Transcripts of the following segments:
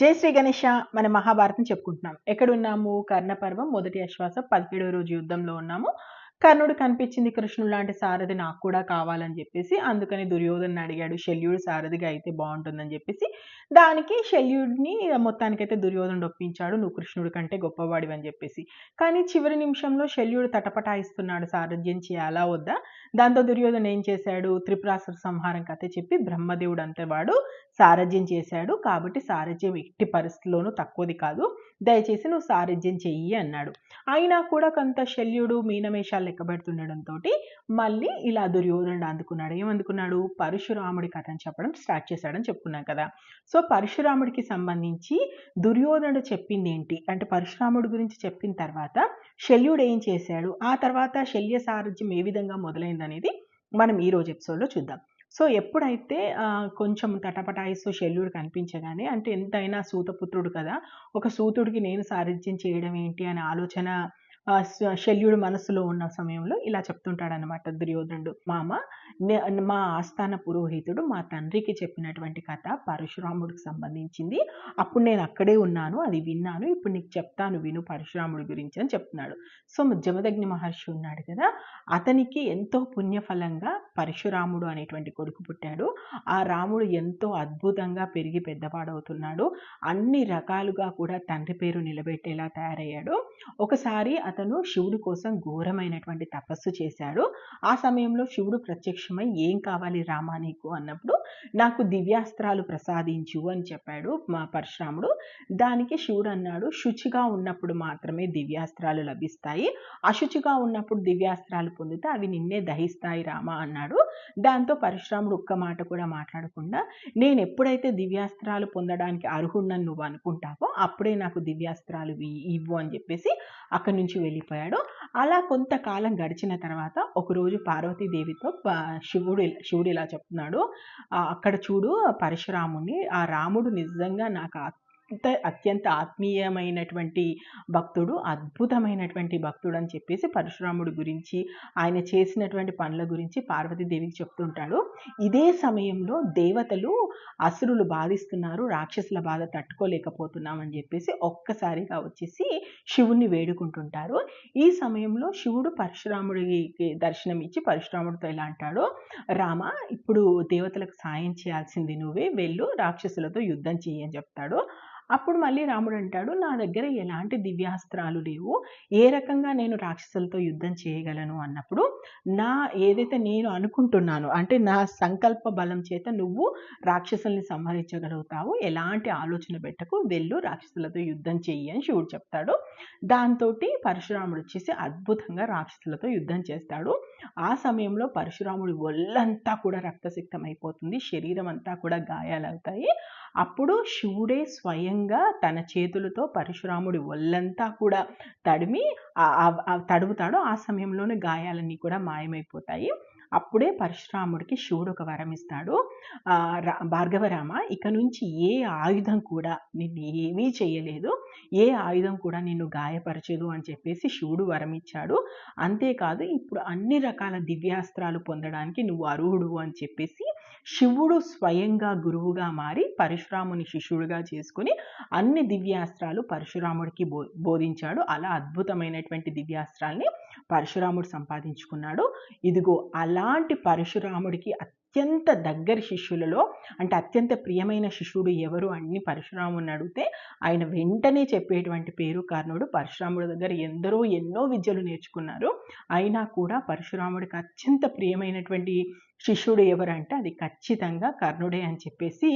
జై శ్రీ గణేష మన మహాభారతం చెప్పుకుంటున్నాం. ఎక్కడున్నాము కర్ణపర్వం మొదటి అశ్వాస పదిహేడవ రోజు యుద్ధంలో ఉన్నాము. కర్ణుడు కనిపించింది కృష్ణుడు లాంటి సారథి నాకు కూడా కావాలని చెప్పేసి అందుకని దుర్యోధను అడిగాడు. శల్యుడు సారథిగా అయితే బాగుంటుందని చెప్పేసి దానికి శల్యుడిని మొత్తానికైతే దుర్యోధనుడు ఒప్పించాడు. నువ్వు కృష్ణుడి కంటే గొప్పవాడివి అని చెప్పేసి. కానీ చివరి నిమిషంలో శల్యుడు తటపటాయిస్తున్నాడు సారథ్యం చేయాలా వద్దా? దాంతో దుర్యోధన ఏం చేశాడు? త్రిపురాసుర సంహారం కథ చెప్పి బ్రహ్మదేవుడు అంతేవాడు సారథ్యం చేశాడు. కాబట్టి సారథ్యం ఎట్టి పరిస్థితుల్లోనూ తక్కువది కాదు. దయచేసి నువ్వు సారథ్యం చెయ్యి అన్నాడు. అయినా కూడా కొంత శల్యుడు మీనమేషాలు లెక్కబెడుతుండడంతో మళ్ళీ ఇలా దుర్యోధనుడు అందుకున్నాడు. ఏమందుకున్నాడు? పరశురాముడి కథను చెప్పడం స్టార్ట్ చేశాడని చెప్పుకున్నాం కదా. సో పరశురాముడికి సంబంధించి దుర్యోధనుడు చెప్పింది ఏంటి అంటే పరశురాముడి గురించి చెప్పిన తర్వాత శల్యుడు ఏం చేశాడు? ఆ తర్వాత శల్య సారథ్యం ఏ విధంగా మొదలైందనేది మనం ఈ రోజు ఎపిసోడ్లో చూద్దాం. సో ఎప్పుడైతే కొంచెం తటపటాయిస్తూ శల్యుడు కనిపించగానే అంటే ఎంతైనా సూతపుత్రుడు కదా ఒక సూతుడికి నేను సారథ్యం చేయడం ఏంటి అనే ఆలోచన శల్యుడు మనసులో ఉన్న సమయంలో ఇలా చెప్తుంటాడనమాట దుర్యోధనుడు. మామ నే- మా ఆస్థాన పురోహితుడు మా తండ్రికి చెప్పినటువంటి కథ పరశురాముడికి సంబంధించింది. అప్పుడు నేను అక్కడే ఉన్నాను అది విన్నాను. ఇప్పుడు నీకు చెప్తాను విను పరశురాముడి గురించి అని చెప్తున్నాడు. సో జమదగ్ని మహర్షి ఉన్నాడు కదా అతనికి ఎంతో పుణ్యఫలంగా పరశురాముడు అనేటువంటి కొడుకు పుట్టాడు. ఆ రాముడు ఎంతో అద్భుతంగా పెరిగి పెద్దవాడవుతున్నాడు. అన్ని రకాలుగా కూడా తండ్రి పేరు నిలబెట్టేలా తయారయ్యాడు. ఒకసారి అతను శివుడి కోసం ఘోరమైనటువంటి తపస్సు చేశాడు. ఆ సమయంలో శివుడు ప్రత్యక్షమై ఏం కావాలి రామా నీకు? అన్నప్పుడు నాకు దివ్యాస్త్రాలు ప్రసాదించు అని చెప్పాడు మా పరశురాముడు. దానికి శివుడు అన్నాడు శుచిగా ఉన్నప్పుడు మాత్రమే దివ్యాస్త్రాలు లభిస్తాయి. అశుచిగా ఉన్నప్పుడు దివ్యాస్త్రాలు పొందితే అవి నిన్నే దహిస్తాయి రామా అన్నాడు. దాంతో పరశురాముడు ఒక్క మాట కూడా మాట్లాడకుండా నేను ఎప్పుడైతే దివ్యాస్త్రాలు పొందడానికి అర్హుణ్ణని నువ్వు అనుకుంటావో అప్పుడే నాకు దివ్యాస్త్రాలు ఇవ్వు అని చెప్పేసి అక్కడి నుంచి వెళ్ళిపోయాడు అలా కొంతకాలం గడిచిన తర్వాత ఒకరోజు పార్వతీదేవితో శివుడు శివుడు ఇలా చెప్తున్నాడు అక్కడ చూడు పరశురాముని ఆ రాముడు నిజంగా నాకు అత్యంత అత్యంత ఆత్మీయమైనటువంటి భక్తుడు అద్భుతమైనటువంటి భక్తుడు అని చెప్పేసి పరశురాముడి గురించి ఆయన చేసినటువంటి పనుల గురించి పార్వతీదేవికి చెప్తుంటాడు. ఇదే సమయంలో దేవతలు అసురులు బాధిస్తున్నారు రాక్షసుల బాధ తట్టుకోలేకపోతున్నాం అని చెప్పేసి ఒక్కసారిగా వచ్చేసి శివుణ్ణి వేడుకుంటుంటారు. ఈ సమయంలో శివుడు పరశురాముడికి దర్శనం ఇచ్చి పరశురాముడితో ఇలా అంటాడు? రామ ఇప్పుడు దేవతలకు సాయం చేయాల్సింది నువ్వే వెళ్ళు రాక్షసులతో యుద్ధం చెయ్యి అని చెప్తాడు. అప్పుడు మళ్ళీ రాముడు అంటాడు నా దగ్గర ఎలాంటి దివ్యాస్త్రాలు లేవు. ఏ రకంగా నేను రాక్షసులతో యుద్ధం చేయగలను అన్నప్పుడు నా ఏదైతే నేను అనుకుంటున్నాను అంటే నా సంకల్ప బలం చేత నువ్వు రాక్షసుల్ని సంహరించగలుగుతావు ఎలాంటి ఆలోచన పెట్టకు వెళ్ళు రాక్షసులతో యుద్ధం చెయ్యి అని శివుడు చెప్తాడు. దాంతో పరశురాముడు వచ్చేసి అద్భుతంగా రాక్షసులతో యుద్ధం చేస్తాడు. ఆ సమయంలో పరశురాముడి ఒళ్ళంతా కూడా రక్తసిక్తం అయిపోతుంది శరీరం అంతా కూడా గాయాలవుతాయి. అప్పుడు శివుడే స్వయంగా తన చేతులతో పరశురాముడి ఒళ్ళంతా కూడా తడిమి ఆ- ఆ తడుముతాడు ఆ సమయంలోనే గాయాలన్నీ కూడా మాయమైపోతాయి. అప్పుడే పరశురాముడికి శివుడు ఒక వరం ఇస్తాడు. ఆ, రా- భార్గవరామ ఇక నుంచి ఏ ఆయుధం కూడా నిన్ను ఏమీ చేయలేదు. ఏ ఆయుధం కూడా నిన్ను గాయపరచదు అని చెప్పేసి శివుడు వరం ఇచ్చాడు. అంతేకాదు ఇప్పుడు అన్ని రకాల దివ్యాస్త్రాలు పొందడానికి నువ్వు అర్హుడు అని చెప్పేసి శివుడు స్వయంగా గురువుగా మారి పరశురాముని శిష్యుడిగా చేసుకుని అన్ని దివ్యాస్త్రాలు పరశురాముడికి బో బోధించాడు. అలా అద్భుతమైనటువంటి దివ్యాస్త్రాల్ని పరశురాముడు సంపాదించుకున్నాడు. ఇదిగో అలాంటి పరశురాముడికి అత్యంత దగ్గర శిష్యులలో అంటే అత్యంత ప్రియమైన శిష్యుడు ఎవరు అని పరశురాముని అడిగితే ఆయన వెంటనే చెప్పేటువంటి పేరు కర్ణుడు పరశురాముడి దగ్గర ఎందరో ఎన్నో విద్యలు నేర్చుకున్నారు. అయినా కూడా పరశురాముడికి అత్యంత ప్రియమైనటువంటి శిష్యుడు ఎవరంటే అది ఖచ్చితంగా కర్ణుడే అని చెప్పేసి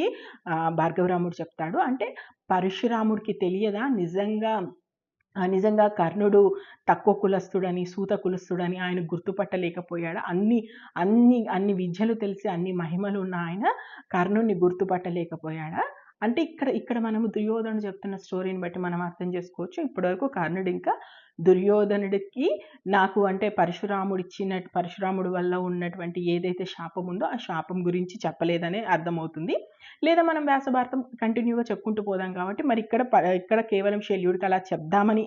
భార్గవరాముడు చెప్తాడు. అంటే పరశురాముడికి తెలియదా? నిజంగా నిజంగా కర్ణుడు తక్కువ కులస్తుడని సూత కులస్తుడని ఆయన గుర్తుపట్టలేకపోయాడు. అన్ని అన్ని అన్ని విద్యలు తెలిసి అన్ని మహిమలు ఉన్న ఆయన కర్ణుడిని గుర్తుపట్టలేకపోయాడా? అంటే ఇక్కడ ఇక్కడ మనము దుర్యోధనుడు చెప్తున్న స్టోరీని బట్టి మనం అర్థం చేసుకోవచ్చు. ఇప్పటివరకు కర్ణుడు ఇంకా దుర్యోధనుడికి నాకు అంటే పరశురాముడు ఇచ్చిన పరశురాముడు వల్ల ఉన్నటువంటి ఏదైతే శాపం ఉందో ఆ శాపం గురించి చెప్పలేదనే అర్థమవుతుంది. లేదా మనం వ్యాసభారతం కంటిన్యూగా చెప్పుకుంటూ పోదాం కాబట్టి మరి ఇక్కడ ఇక్కడ కేవలం శల్యుడికి అలా చెప్దామని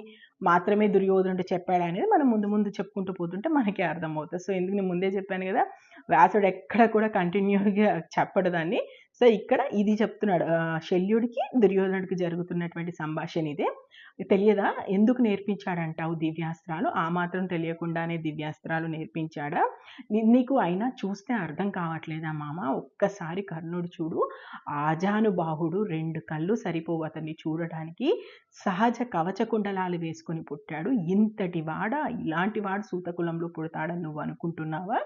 మాత్రమే దుర్యోధనుడు చెప్పాడు అనేది మనం ముందు ముందు చెప్పుకుంటూ పోతుంటే మనకే అర్థమవుతుంది. సో ఎందుకు నేను ముందే చెప్పాను కదా వ్యాసుడు ఎక్కడ కూడా కంటిన్యూగా చెప్పడు దాన్ని. సో ఇక్కడ ఇది చెప్తున్నాడు శల్యుడికి, దుర్యోధనుడికి జరుగుతున్నటువంటి సంభాషణ ఇదే. తెలియదా? ఎందుకు నేర్పించాడంటావు దివ్యాస్త్రాలు? ఆ మాత్రం తెలియకుండానే దివ్యాస్త్రాలు నేర్పించాడా? నీకు అయినా చూస్తే అర్థం కావట్లేదా మామ? ఒక్కసారి కర్ణుడు చూడు. ఆజానుబాహుడు రెండు కళ్ళు సరిపోవు అతన్ని చూడటానికి సహజ కవచ కుండలాలు వేసుకొని పుట్టాడు. ఇంతటి వాడ ఇలాంటి వాడు సూతకులంలో పుడతాడని నువ్వు అనుకుంటున్నావా?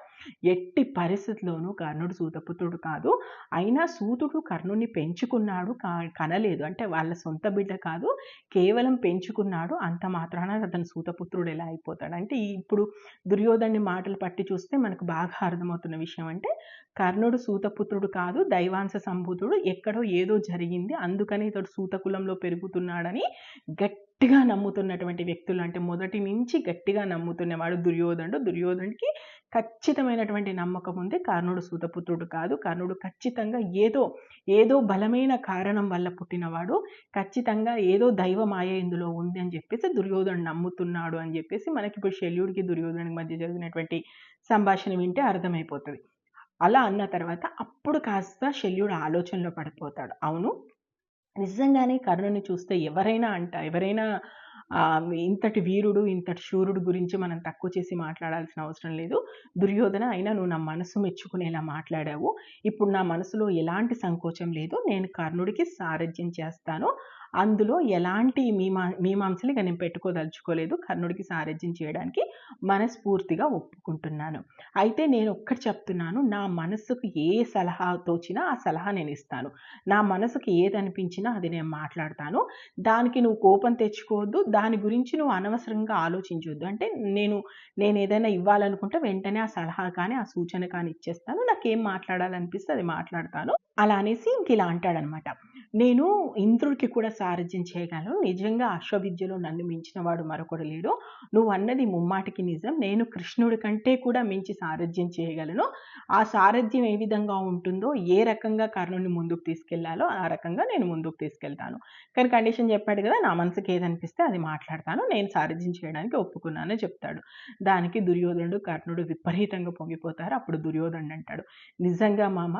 ఎట్టి పరిస్థితిలోనూ కర్ణుడు సూతపుత్రుడు కాదు. అయినా సూతుడు కర్ణుడిని పెంచుకున్నాడు. కనలేదు. అంటే వాళ్ళ సొంత బిడ్డ కాదు. కేవలం పెంచుకున్నాడు. అంత మాత్రాన అతను సూతపుత్రుడు ఎలా అయిపోతాడు? అంటే ఇప్పుడు దుర్యోధని మాటలు పట్టి చూస్తే మనకు బాగా అర్థమవుతున్న విషయం అంటే కర్ణుడు సూతపుత్రుడు కాదు. దైవాంశ సంభూతుడు. ఎక్కడో ఏదో జరిగింది. అందుకని ఇతడు సూతకులంలో పెరుగుతున్నాడని గట్టి గట్టిగా నమ్ముతున్నటువంటి వ్యక్తులు అంటే మొదటి నుంచి గట్టిగా నమ్ముతున్నవాడు దుర్యోధనుడు. దుర్యోధనుడికి ఖచ్చితమైనటువంటి నమ్మకం ఉంది. కర్ణుడు సూతపుత్రుడు కాదు. కర్ణుడు ఖచ్చితంగా ఏదో, ఏదో బలమైన కారణం వల్ల పుట్టినవాడు. ఖచ్చితంగా ఏదో దైవ మాయ ఇందులో ఉంది అని చెప్పేసి దుర్యోధనుడు నమ్ముతున్నాడు అని చెప్పేసి మనకి ఇప్పుడు శల్యుడికి, దుర్యోధనుడికి మధ్య జరిగినటువంటి సంభాషణ వింటే అర్థమైపోతుంది అలా అన్న తర్వాత అప్పుడు కాస్త శల్యుడు ఆలోచనలో పడిపోతాడు. అవును. నిజంగానే కర్ణుడిని చూస్తే ఎవరైనా అంట ఎవరైనా ఇంతటి వీరుడు, ఇంతటి శూరుడు గురించి మనం తక్కువ చేసి మాట్లాడాల్సిన అవసరం లేదు. దుర్యోధన అయినా నువ్వు నా మనసు మెచ్చుకునేలా మాట్లాడావు. ఇప్పుడు నా మనసులో ఎలాంటి సంకోచం లేదు. నేను కర్ణుడికి సారథ్యం చేస్తాను. అందులో ఎలాంటి మీమా మీమాంసలు ఇక నేను పెట్టుకోదలుచుకోలేదు. కర్ణుడికి సారథ్యం చేయడానికి మనస్ఫూర్తిగా ఒప్పుకుంటున్నాను. అయితే నేను ఒక్కటి చెప్తున్నాను. నా మనసుకు ఏ సలహా తోచినా ఆ సలహా నేను ఇస్తాను నా మనసుకి ఏదనిపించినా అది నేను మాట్లాడతాను. దానికి నువ్వు కోపం తెచ్చుకోవద్దు. దాని గురించి నువ్వు అనవసరంగా ఆలోచించవద్దు అంటే నేను నేనేదైనా ఇవ్వాలనుకుంటే వెంటనే ఆ సలహా కానీ, ఆ సూచన కానీ ఇచ్చేస్తాను. నాకేం మాట్లాడాలనిపిస్తే అది మాట్లాడతాను. అలా అనేసి ఇంక ఇలా అంటాడనమాట. నేను ఇంద్రుడికి కూడా సారథ్యం చేయగలను. నిజంగా అశ్వవిద్యలో నన్ను మించిన వాడు మరొకడు లేడు. నువ్వు అన్నది ముమ్మాటికి నిజం. నేను కృష్ణుడి కంటే కూడా మించి సారథ్యం చేయగలను. ఆ సారథ్యం ఏ విధంగా ఉంటుందో, ఏ రకంగా కర్ణుడిని ముందుకు తీసుకెళ్ళాలో ఆ రకంగా నేను ముందుకు తీసుకెళ్తాను. కానీ కండిషన్ చెప్పాడు కదా! నా మనసుకి ఏదనిపిస్తే అది మాట్లాడతాను. నేను సారథ్యం చేయడానికి ఒప్పుకున్నానని చెప్తాడు. దానికి దుర్యోధనుడు, కర్ణుడు విపరీతంగా పొంగిపోతారు. అప్పుడు దుర్యోధనుడు అంటాడు. నిజంగా మామ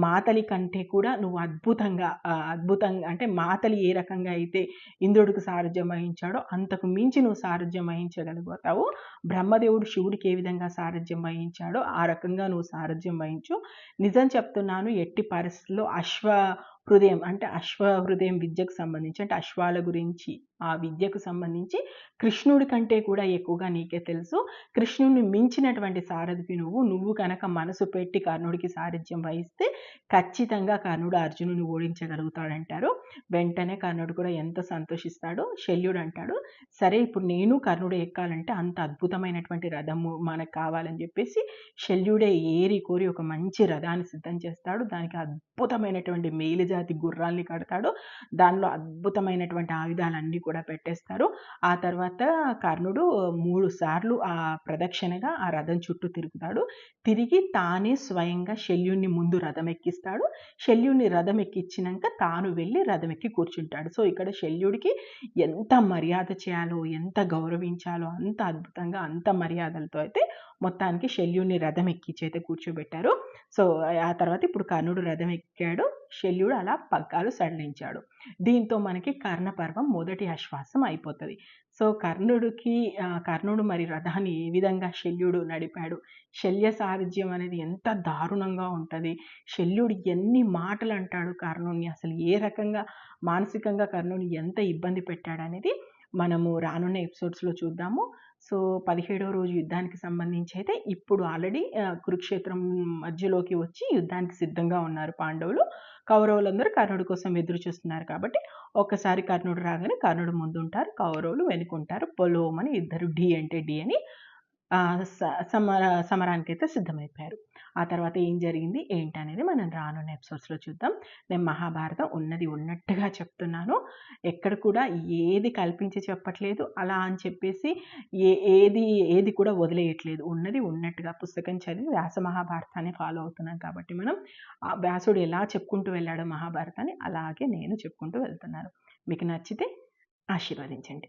మాతలి కంటే కూడా నువ్వు అద్భుతంగా అద్భుతంగా అంటే మాతలి ఏ రకంగా అయితే ఇంద్రుడికి సారథ్యం వహించాడో అంతకు మించి నువ్వు సారథ్యం వహించగలిగిపోతావు బ్రహ్మదేవుడు శివుడికి ఏ విధంగా సారథ్యం వహించాడో ఆ రకంగా నువ్వు సారథ్యం వహించు. నిజం చెప్తున్నాను ఎట్టి పరిస్థితుల్లో అశ్వ హృదయం అంటే అశ్వ హృదయం విద్యకు సంబంధించి అంటే అశ్వాల గురించి ఆ విద్యకు సంబంధించి కృష్ణుడి కంటే కూడా ఎక్కువగా నీకే తెలుసు. కృష్ణుడిని మించినటువంటి సారథివి నువ్వు. నువ్వు కనుక మనసు పెట్టి కర్ణుడికి సారథ్యం వహిస్తే ఖచ్చితంగా కర్ణుడు అర్జునుని ఓడించగలుగుతాడంటారు. వెంటనే కర్ణుడు కూడా ఎంత సంతోషిస్తాడు. శల్యుడు అంటాడు, సరే ఇప్పుడు నేను కర్ణుడు ఎక్కాలంటే అంత అద్భుతమైనటువంటి రథము మనకు కావాలని చెప్పేసి శల్యుడే ఏరి కోరి ఒక మంచి రథాన్ని సిద్ధం చేస్తాడు. దానికి అద్భుతమైనటువంటి జాతి గుర్రాల్ని కడతాడు. దానిలో అద్భుతమైనటువంటి ఆయుధాలన్నీ కూడా పెట్టేస్తారు. ఆ తర్వాత కర్ణుడు మూడు సార్లు ఆ ప్రదక్షిణగా ఆ రథం చుట్టూ తిరుగుతాడు. తిరిగి తానే స్వయంగా శల్యుడిని ముందు రథం ఎక్కిస్తాడు. శల్యుడిని రథం ఎక్కించినాక తాను వెళ్ళి రథం ఎక్కి కూర్చుంటాడు. సో, ఇక్కడ శల్యుడికి ఎంత మర్యాద చేయాలో, ఎంత గౌరవించాలో అంత అద్భుతంగా, అంత మర్యాదలతో అయితే మొత్తానికి శల్యుడిని రథం ఎక్కించైతే కూర్చోబెట్టారు. సో, ఆ తర్వాత ఇప్పుడు కర్ణుడు రథం ఎక్కాడు. శల్యుడు అలా పగ్గాలు సడలించాడు. దీంతో మనకి కర్ణ పర్వం మొదటి ఆశ్వాసం అయిపోతుంది సో, కర్ణుడికి కర్ణుడు మరి రథాన్ని ఏ విధంగా శల్యుడు నడిపాడు. శల్య సారథ్యం అనేది ఎంత దారుణంగా ఉంటుంది శల్యుడు ఎన్ని మాటలు అంటాడు కర్ణుడిని. అసలు ఏ రకంగా మానసికంగా కర్ణుడిని ఎంత ఇబ్బంది పెట్టాడనేది మనము రానున్న ఎపిసోడ్స్‌లో చూద్దాము. సో, 17వ రోజు యుద్ధానికి సంబంధించి అయితే ఇప్పుడు ఆల్రెడీ కురుక్షేత్రం మధ్యలోకి వచ్చి యుద్ధానికి సిద్ధంగా ఉన్నారు పాండవులు. కౌరవులందరూ కర్ణుడి కోసం ఎదురు చూస్తున్నారు కాబట్టి ఒక్కసారి కర్ణుడు రాగానే కర్ణుడు ముందుంటారు. కౌరవులు వెనుకుంటారు. పొలోమని ఇద్దరు డి అంటే డి అని సమర సమరానికి అయితే సిద్ధమైపోయారు. ఆ తర్వాత ఏం జరిగింది, ఏంటనేది మనం రానున్న ఎపిసోడ్స్‌లో చూద్దాం. నేను మహాభారతం ఉన్నది ఉన్నట్టుగా చెప్తున్నాను. ఎక్కడ కూడా ఏది కల్పించి చెప్పట్లేదు. అలా అని చెప్పేసి ఏ ఏది ఏది కూడా వదిలేయట్లేదు. ఉన్నది ఉన్నట్టుగా పుస్తకం చదివి వ్యాస మహాభారతాన్ని ఫాలో అవుతున్నాం కాబట్టి మనం ఆ వ్యాసుడు ఎలా చెప్పుకుంటూ వెళ్ళాడో మహాభారతాన్ని అలాగే నేను చెప్పుకుంటూ వెళ్తున్నాను. మీకు నచ్చితే ఆశీర్వదించండి.